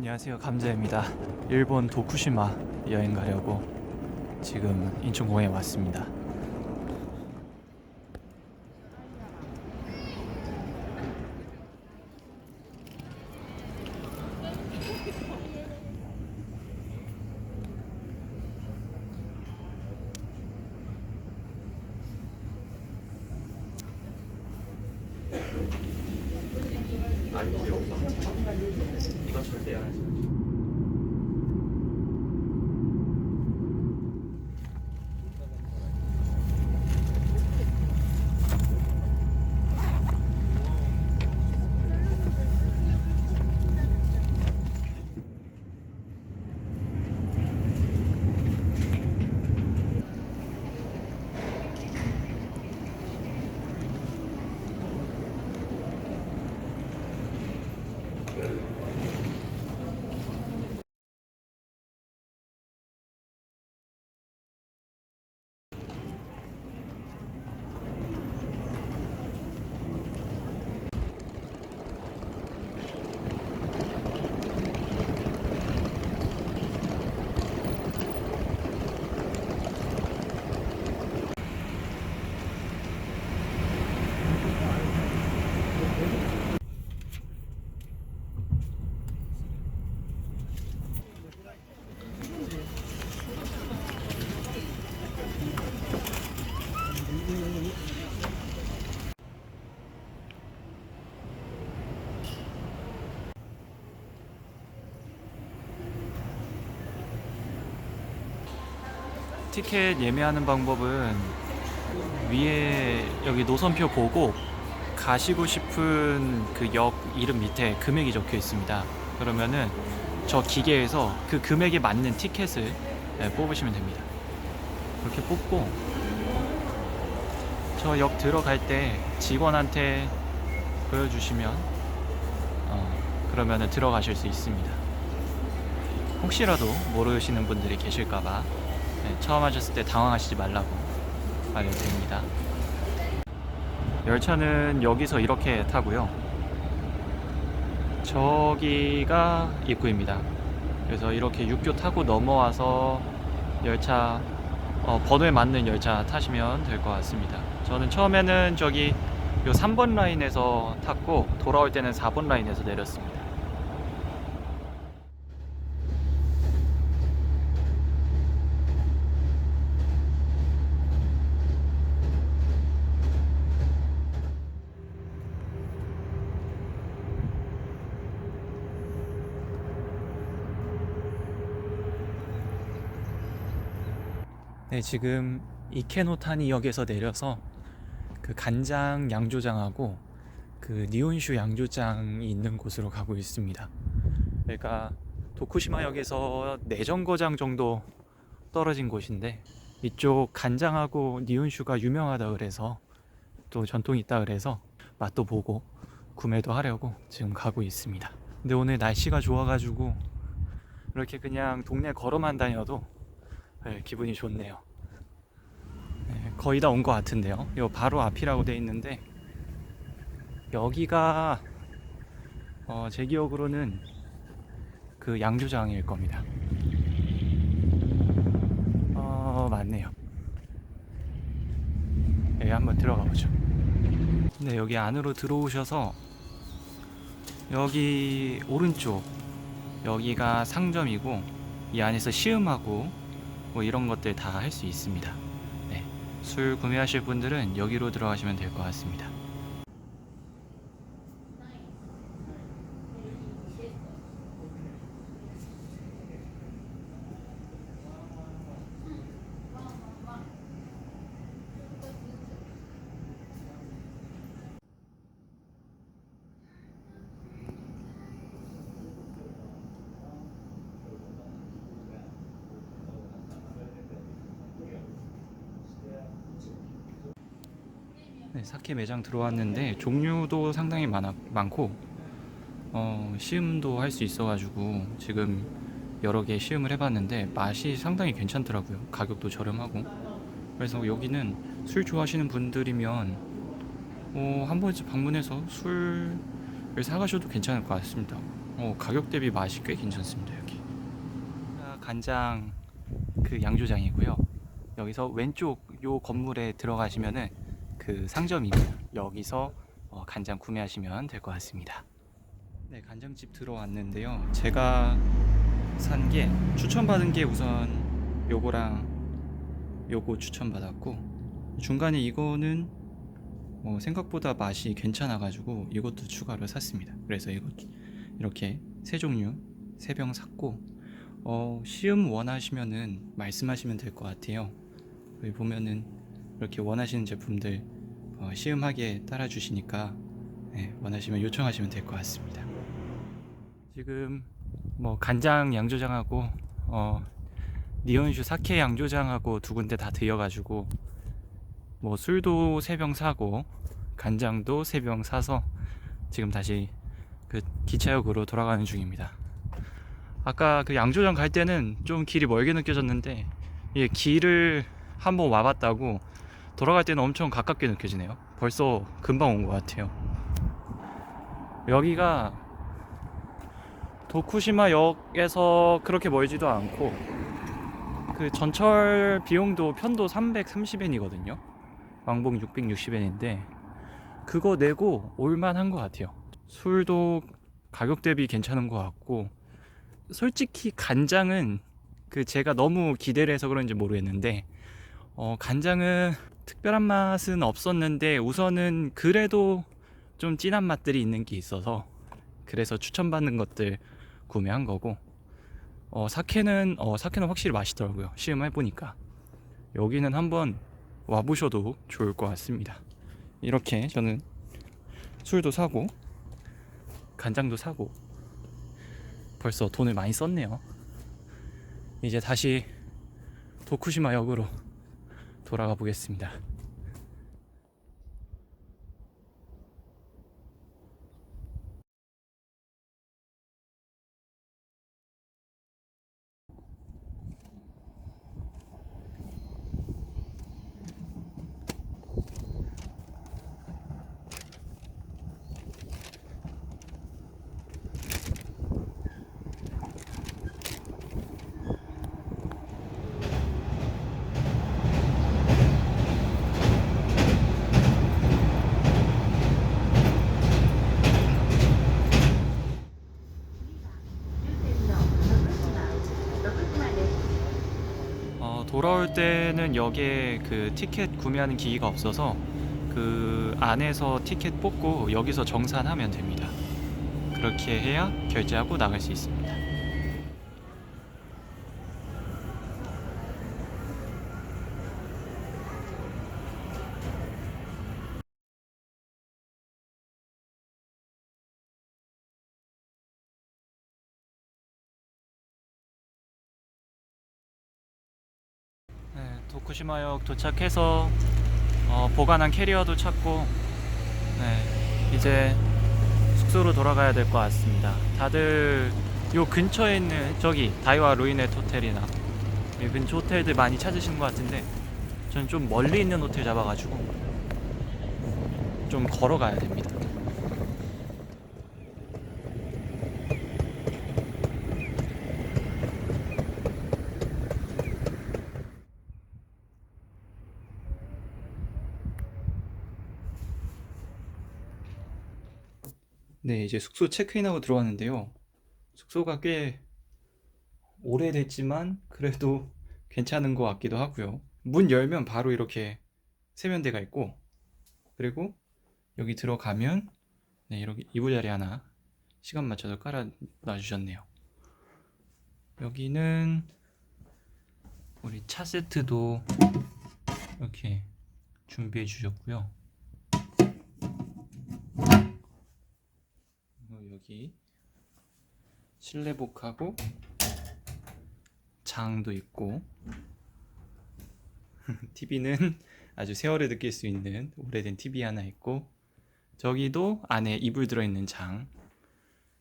안녕하세요. 감자입니다. 일본 도쿠시마 여행 가려고 지금 인천공항에 왔습니다 티켓 예매하는 방법은 위에 여기 노선표 보고 가시고 싶은 그 역 이름 밑에 금액이 적혀 있습니다. 그러면은 저 기계에서 그 금액에 맞는 티켓을 네, 뽑으시면 됩니다. 그렇게 뽑고 저 역 들어갈 때 직원한테 보여주시면 어, 그러면은 들어가실 수 있습니다. 혹시라도 모르시는 분들이 계실까봐 네, 처음 하셨을 때 당황하시지 말라고 알려드립니다. 열차는 여기서 이렇게 타고요. 저기가 입구입니다. 그래서 이렇게 육교 타고 넘어와서 열차 어, 번호에 맞는 열차 타시면 될 것 같습니다. 저는 처음에는 저기 요 3번 라인에서 탔고 돌아올 때는 4번 라인에서 내렸습니다. 네, 지금 이케노타니역에서 내려서 그 간장 양조장하고 그 니온슈 양조장이 있는 곳으로 가고 있습니다. 그러니까 도쿠시마역에서 내정거장 정도 떨어진 곳인데 이쪽 간장하고 니온슈가 유명하다 그래서 또 전통이 있다 그래서 맛도 보고 구매도 하려고 지금 가고 있습니다. 근데 오늘 날씨가 좋아가지고 이렇게 그냥 동네 걸어만 다녀도 네, 기분이 좋네요. 네, 거의 다 온 것 같은데요. 요 바로 앞이라고 돼 있는데 여기가 어, 제 기억으로는 그 양조장일 겁니다. 어 맞네요. 여기 한번 들어가 보죠. 네 여기 안으로 들어오셔서 여기 오른쪽 여기가 상점이고 이 안에서 시음하고 뭐 이런 것들 다 할 수 있습니다. 네, 술 구매하실 분들은 여기로 들어가시면 될 것 같습니다. 네, 사케 매장 들어왔는데 종류도 상당히 많아, 많고 어, 시음도 할 수 있어가지고 지금 여러 개 시음을 해봤는데 맛이 상당히 괜찮더라고요. 가격도 저렴하고 그래서 여기는 술 좋아하시는 분들이면 어, 한 번쯤 방문해서 술을 사가셔도 괜찮을 것 같습니다. 어, 가격 대비 맛이 꽤 괜찮습니다 여기. 아, 간장 그 양조장이고요. 여기서 왼쪽 요 건물에 들어가시면은 그 상점입니다. 여기서 어, 간장 구매하시면 될 것 같습니다. 네, 간장집 들어왔는데요. 제가 산 게 추천받은 게 우선 요거랑 요거 추천받았고 중간에 이거는 뭐 생각보다 맛이 괜찮아가지고 이것도 추가로 샀습니다. 그래서 이거 이렇게 세 종류 세 병 샀고 어, 시음 원하시면은 말씀하시면 될 것 같아요. 여기 보면은 이렇게 원하시는 제품들 어, 시음하게 따라 주시니까 네, 원하시면 요청하시면 될 것 같습니다. 지금 뭐 간장 양조장하고 어, 니온슈 사케 양조장하고 두 군데 다 들여가지고 뭐 술도 세 병 사고 간장도 세 병 사서 지금 다시 그 기차역으로 돌아가는 중입니다. 아까 그 양조장 갈 때는 좀 길이 멀게 느껴졌는데 이 길을 한번 와봤다고 돌아갈 때는 엄청 가깝게 느껴지네요. 벌써 금방 온 것 같아요. 여기가 도쿠시마 역에서 그렇게 멀지도 않고 그 전철 비용도 편도 330엔이거든요. 왕복 660엔인데 그거 내고 올만한 것 같아요. 술도 가격 대비 괜찮은 것 같고 솔직히 간장은 그 제가 너무 기대를 해서 그런지 모르겠는데 어 간장은 특별한 맛은 없었는데 우선은 그래도 좀 진한 맛들이 있는 게 있어서 그래서 추천받는 것들 구매한 거고. 어 사케는 어 사케는 확실히 맛있더라고요 시음해 보니까. 여기는 한번 와보셔도 좋을 것 같습니다. 이렇게 저는 술도 사고 간장도 사고 벌써 돈을 많이 썼네요. 이제 다시 도쿠시마 역으로 돌아가 보겠습니다. 어, 돌아올 때는 여기에 그 티켓 구매하는 기기가 없어서 그 안에서 티켓 뽑고 여기서 정산하면 됩니다. 그렇게 해야 결제하고 나갈 수 있습니다. 네, 도쿠시마역 도착해서 어, 보관한 캐리어도 찾고 네, 이제 숙소로 돌아가야 될 것 같습니다. 다들 요 근처에 있는 저기 다이와 루이넷 호텔이나 이 근처 호텔들 많이 찾으시는 것 같은데 저는 좀 멀리 있는 호텔 잡아가지고 좀 걸어가야 됩니다. 네, 이제 숙소 체크인하고 들어왔는데요. 숙소가 꽤 오래됐지만 그래도 괜찮은 것 같기도 하고요. 문 열면 바로 이렇게 세면대가 있고 그리고 여기 들어가면 네, 이렇게 이불자리 하나 시간 맞춰서 깔아 놔주셨네요. 여기는 우리 차 세트도 이렇게 준비해 주셨고요. 그리고 여기 실내복하고 장도 있고 TV는 아주 세월을 느낄 수 있는 오래된 TV 하나 있고 저기도 안에 이불 들어있는 장.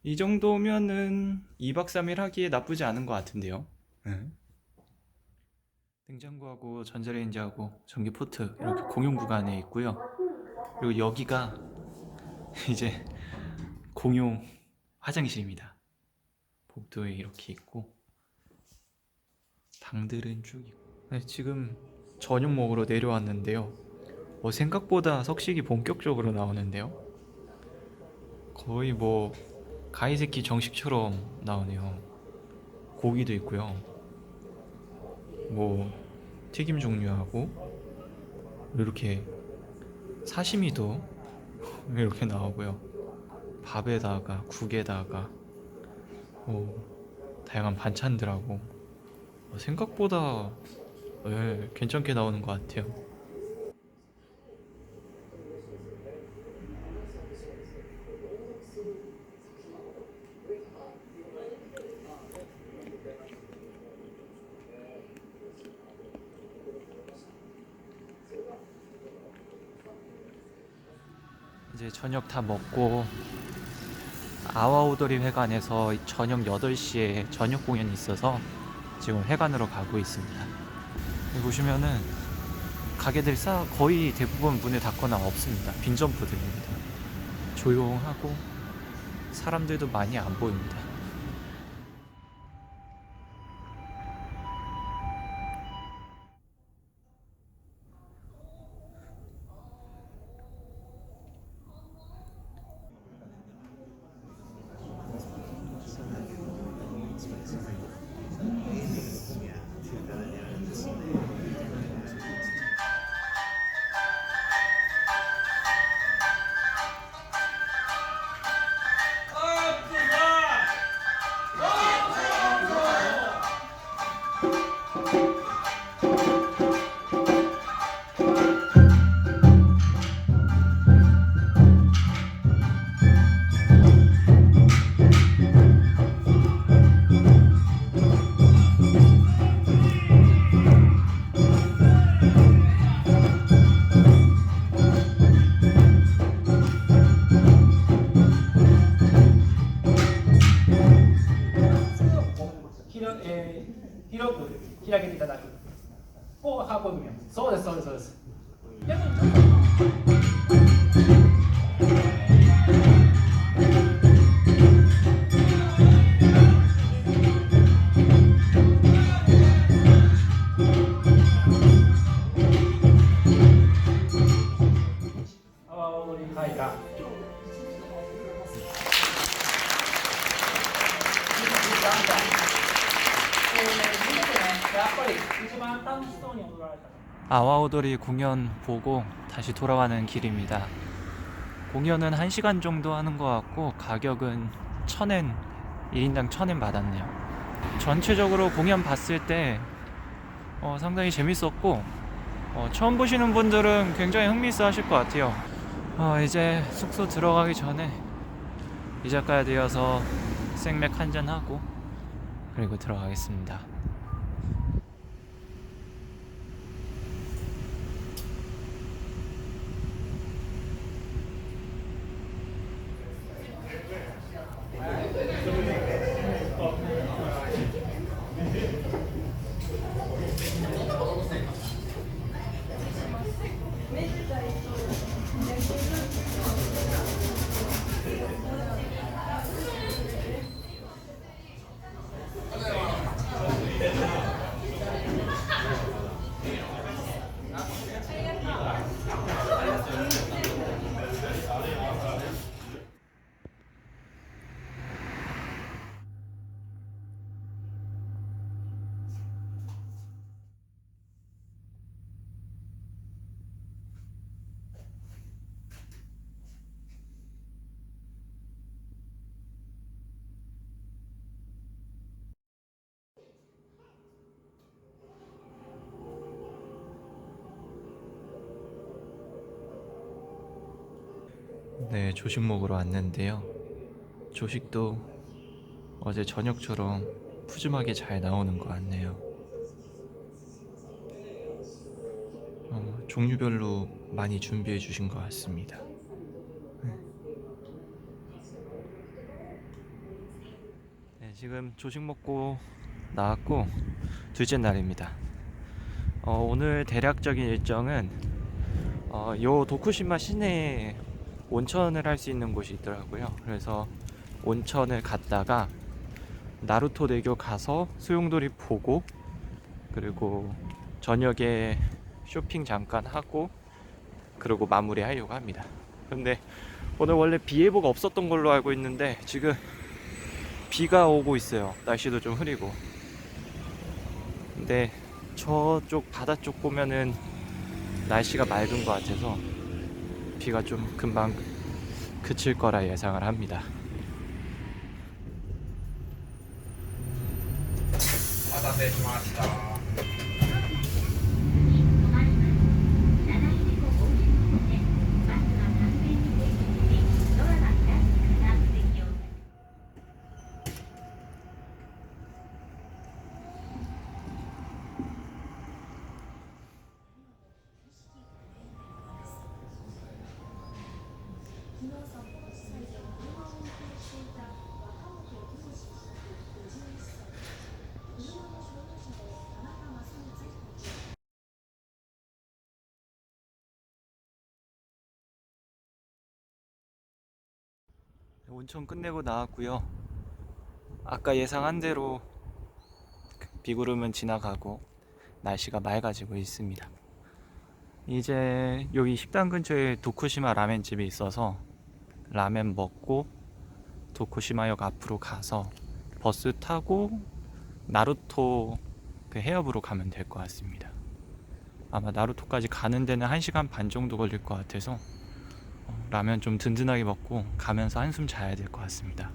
이 정도면은 2박 3일 하기에 나쁘지 않은 것 같은데요. 응. 냉장고하고 전자레인지하고 전기 포트 이렇게 공용 구간에 있고요. 그리고 여기가 이제 공용 화장실입니다. 복도에 이렇게 있고 방들은 쭉 있고. 네, 지금 저녁 먹으러 내려왔는데요. 뭐 생각보다 석식이 본격적으로 나오는데요. 거의 뭐 가이세키 정식처럼 나오네요. 고기도 있고요. 뭐 튀김 종류하고 이렇게 사시미도 이렇게 나오고요 밥에다가 국에다가 뭐 다양한 반찬들하고 어, 생각보다 예, 괜찮게 나오는 것 같아요. 이제 저녁 다 먹고 아와오도리 회관에서 저녁 8시에 저녁 공연이 있어서 지금 회관으로 가고 있습니다. 여기 보시면은 가게들 싸 거의 대부분 문을 닫거나 없습니다. 빈 점포들입니다. 조용하고 사람들도 많이 안 보입니다. 아와오도리 공연 보고 다시 돌아가는 길입니다. 공연은 1시간 정도 하는 것 같고 가격은 1000엔 1인당 1000엔 받았네요. 전체적으로 공연 봤을 때 어, 상당히 재밌었고 어, 처음 보시는 분들은 굉장히 흥미있어 하실 것 같아요. 어, 이제 숙소 들어가기 전에 이자카야 되어서 생맥 한잔 하고 그리고 들어가겠습니다. 네, 조식 먹으러 왔는데요. 조식도 어제 저녁처럼 푸짐하게 잘 나오는 것 같네요. 어, 종류별로 많이 준비해 주신 것 같습니다. 네, 지금 조식 먹고 나왔고 둘째 날입니다. 어, 오늘 대략적인 일정은 어, 요 도쿠시마 시내에 온천을 할 수 있는 곳이 있더라고요. 그래서 온천을 갔다가 나루토 대교 가서 소용돌이 보고 그리고 저녁에 쇼핑 잠깐 하고 그리고 마무리하려고 합니다. 근데 오늘 원래 비 예보가 없었던 걸로 알고 있는데 지금 비가 오고 있어요. 날씨도 좀 흐리고. 근데 저쪽 바다 쪽 보면은 날씨가 맑은 것 같아서 비가 좀 금방 그칠 거라 예상을 합니다. お待 온천 끝내고 나왔고요. 아까 예상한 대로 비구름은 지나가고 날씨가 맑아지고 있습니다. 이제 여기 식당 근처에 도쿠시마 라멘집이 있어서 라멘 먹고 도쿠시마역 앞으로 가서 버스 타고 나루토 그 해협으로 가면 될 것 같습니다. 아마 나루토까지 가는 데는 1시간 반 정도 걸릴 것 같아서 어, 라면 좀 든든하게 먹고 가면서 한숨 자야 될 것 같습니다.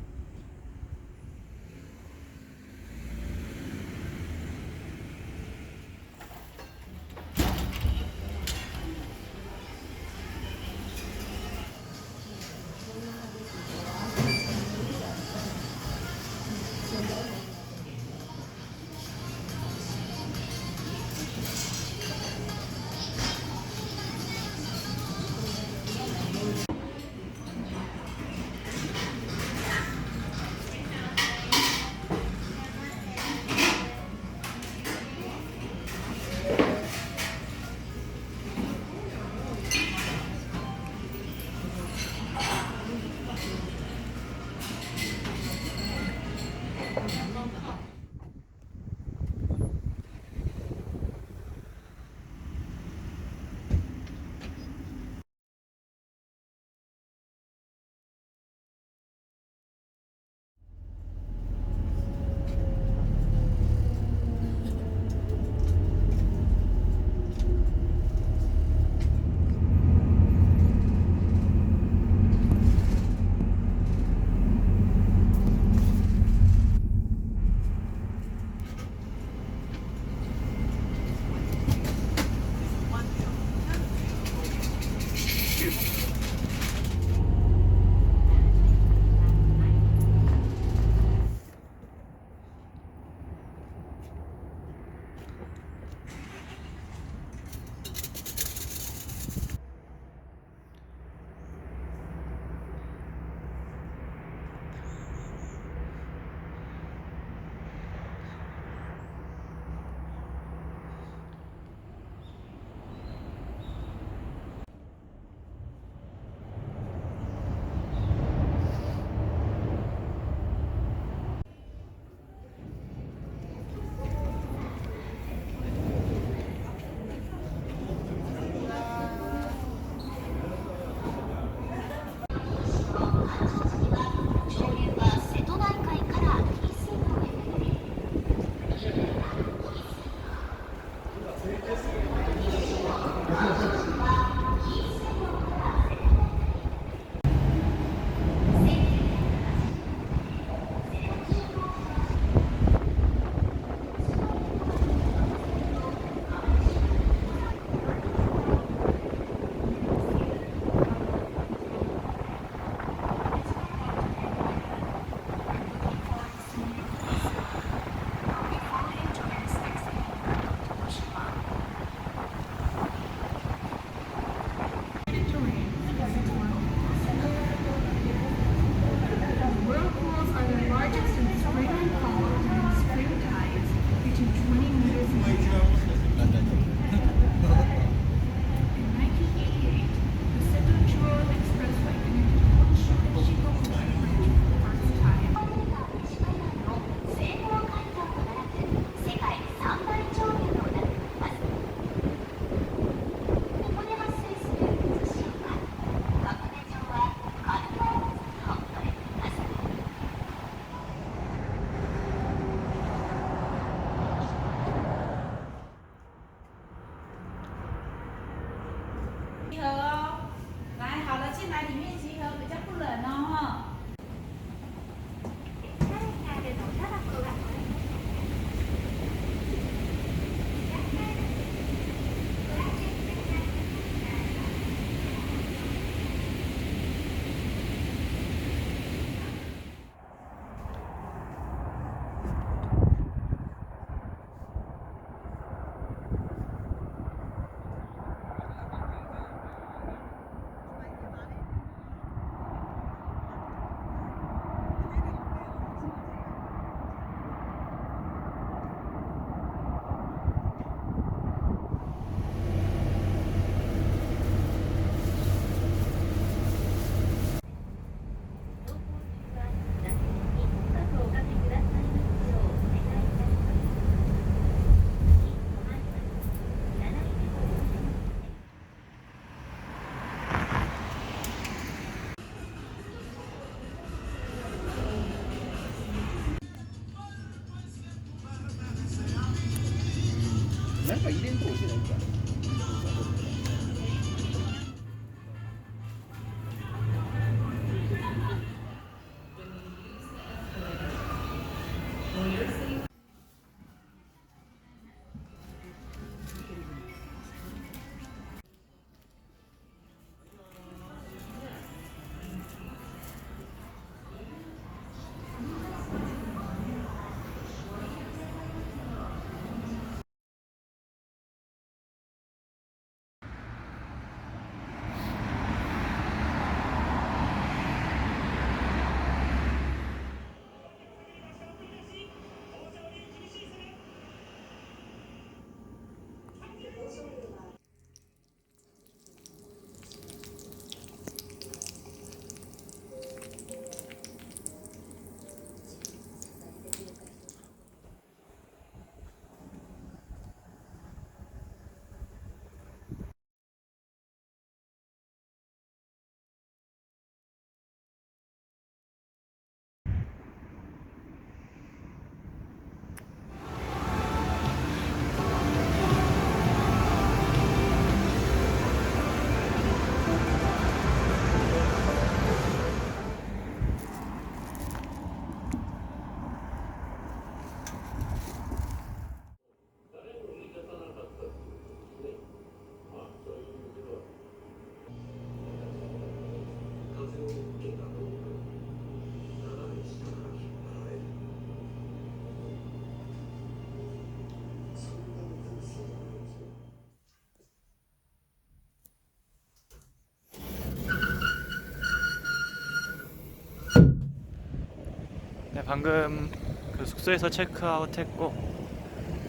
방금 그 숙소에서 체크아웃 했고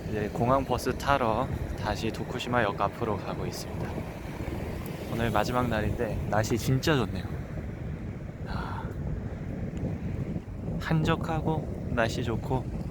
이제 공항 버스 타러 다시 도쿠시마역 앞으로 가고 있습니다. 오늘 마지막 날인데 날씨 진짜 좋네요. 아, 한적하고 날씨 좋고